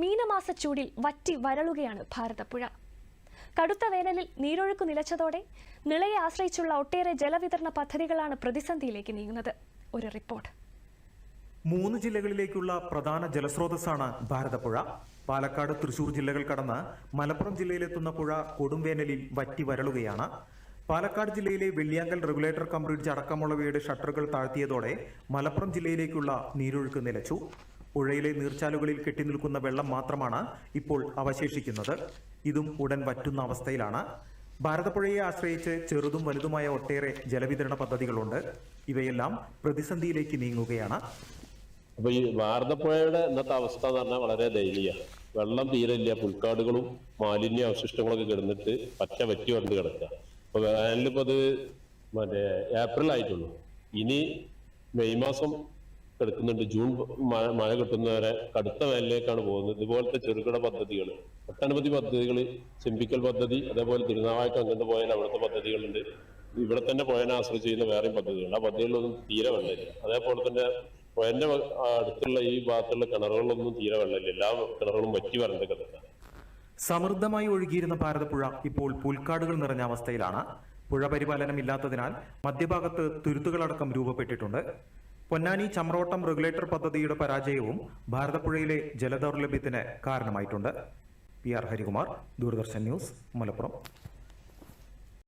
മീനമാസ ചൂടിൽ വറ്റി വരളുകയാണ് ഭാരതപ്പുഴ. കടുത്ത വേനലിൽ നീരൊഴുക്ക് നിലച്ചതോടെ നിളയെ ആശ്രയിച്ചുള്ള ഒട്ടേറെ ജലവിതരണ പദ്ധതികളാണ് പ്രതിസന്ധിയിലേക്ക് നീങ്ങുന്നത്. ഒരു റിപ്പോർട്ട്. മൂന്ന് ജില്ലകളിലേക്കുള്ള പ്രധാന ജലസ്രോതസ്സാണ് ഭാരതപ്പുഴ. പാലക്കാട് തൃശൂർ ജില്ലകൾ കടന്ന് മലപ്പുറം ജില്ലയിലെത്തുന്ന പുഴ കൊടുംവേനലിൽ വറ്റി വരളുകയാണ്. പാലക്കാട് ജില്ലയിലെ വെള്ളിയാങ്കൽ റെഗുലേറ്റർ കം ബ്രിഡ്ജ് അടക്കമുള്ളവയുടെ ഷട്ടറുകൾ താഴ്ത്തിയതോടെ മലപ്പുറം ജില്ലയിലേക്കുള്ള നീരൊഴുക്ക് നിലച്ചു. പുഴയിലെ നീർച്ചാലുകളിൽ കെട്ടിനിൽക്കുന്ന വെള്ളം മാത്രമാണ് ഇപ്പോൾ അവശേഷിക്കുന്നത്. ഇതും ഉടൻ വറ്റുന്ന അവസ്ഥയിലാണ്. ഭാരതപ്പുഴയെ ആശ്രയിച്ച് ചെറുതും വലുതുമായ ഒട്ടേറെ ജലവിതരണ പദ്ധതികളുണ്ട്. ഇവയെല്ലാം പ്രതിസന്ധിയിലേക്ക് നീങ്ങുകയാണ്. അപ്പൊ ഈ ഭാരതപ്പുഴയുടെ ഇന്നത്തെ അവസ്ഥ എന്ന് പറഞ്ഞാൽ വളരെ ദയനീയ വെള്ളം തീരെ പുൽക്കാടുകളും മാലിന്യ അവശിഷ്ടങ്ങളൊക്കെ കിടന്നിട്ട് പച്ച വറ്റി വന്ന് കിടക്കുക. അപ്പൊ വേനലിപ്പോ അത് മറ്റേ ഏപ്രിൽ ആയിട്ടുള്ളൂ. ഇനി മെയ് മാസം കിടക്കുന്നുണ്ട് ജൂൺ മഴ മഴ കിട്ടുന്നവരെ കടുത്ത വേനലിലേക്കാണ് പോകുന്നത്. ഇതുപോലത്തെ ചെറുകിട പദ്ധതികൾ ഒട്ടനവധി പദ്ധതികൾ ചെമ്പിക്കൽ പദ്ധതി അതേപോലെ തിരുനാവായ്ക്ക് അങ്ങോട്ട് പോയാൽ അവിടുത്തെ പദ്ധതികളുണ്ട്. ഇവിടെ തന്നെ പുഴനെ ആശ്രയിച്ച് ചെയ്യുന്ന വേറെയും പദ്ധതികളുണ്ട് ആ പദ്ധതികളിലൊന്നും തീരെ വെള്ളമില്ല. അതേപോലെ തന്നെ പുഴന്റെ അടുത്തുള്ള ഈ ഭാഗത്തുള്ള കിണറുകളിലൊന്നും തീരെ വെള്ളമില്ല. എല്ലാ കിണറുകളും വറ്റി വരണ്ട കിടക്കാണ്. സമൃദ്ധമായി ഒഴുകിയിരുന്ന ഭാരതപ്പുഴ ഇപ്പോൾ പുൽക്കാടുകൾ നിറഞ്ഞ അവസ്ഥയിലാണ്. പുഴ പരിപാലനം ഇല്ലാത്തതിനാൽ മധ്യഭാഗത്ത് തുരുത്തുകളടക്കം രൂപപ്പെട്ടിട്ടുണ്ട്. പൊന്നാനി ചമ്രോട്ടം റെഗുലേറ്റർ പദ്ധതിയുടെ പരാജയവും ഭാരതപ്പുഴയിലെ ജലദൗർലഭ്യത്തിന് കാരണമായിട്ടുണ്ട്. P R Harikumar Doordarshan news Malappuram.